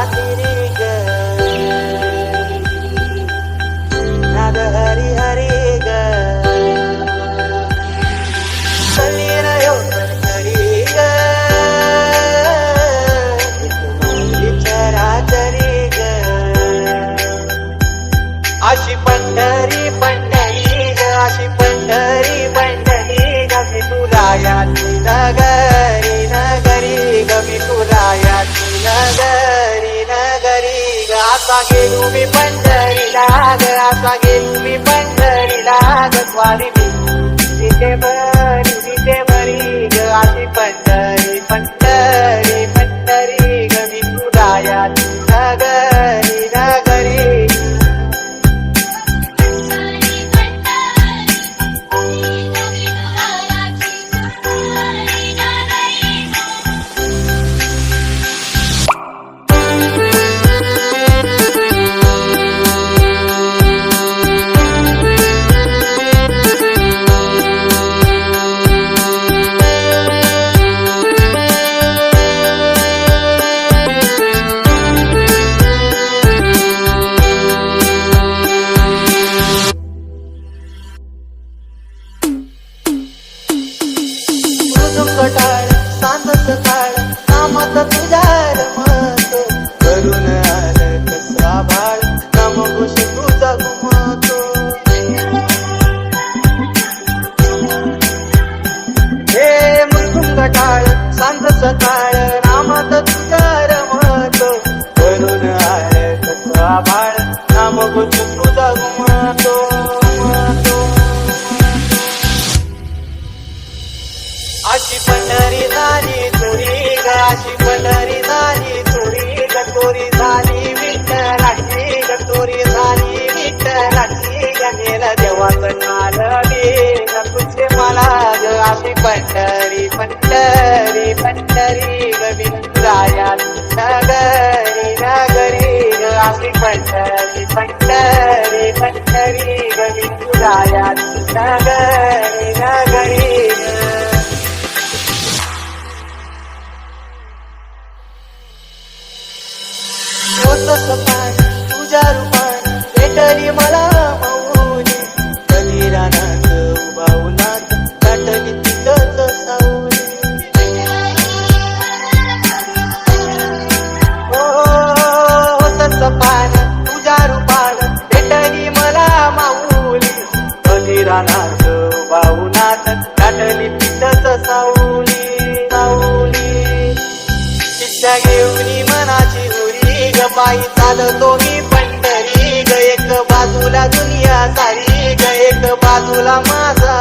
ग नाद गेलो मी पंढरीला ग आता गेलो मी पंढरीला ग स्वारी मी तिथे बरी तिथे बरी ग अशी पंढरी. कटाळ सांगत काळ कामात तुझ्या अशी पंढरी झाली चोरी ग अशी पंढरी झाली चोरी ग चोरी झाली विठ्ठलाची ग चोरी झाली विठ्ठलाची ग गेला देवाचं नाल ग तुझे मला ग अशी पंढरी पंढरी पंढरी ग विठुराया नगरी नगरी ग अशी पंढरी पंढरी. होतच पाय तुझ्या रूपान भेटली मला माऊली. कधी रानात उभा उन्हात दाटली तिथंच हो होतच पान तुझ्या रूपान भेटली मला माऊली. कधी रानात उभा उन्हात दाटली पायी चालतो मी पंढरी. ग एक बाजूला दुनिया सारी ग एक बाजूला माझा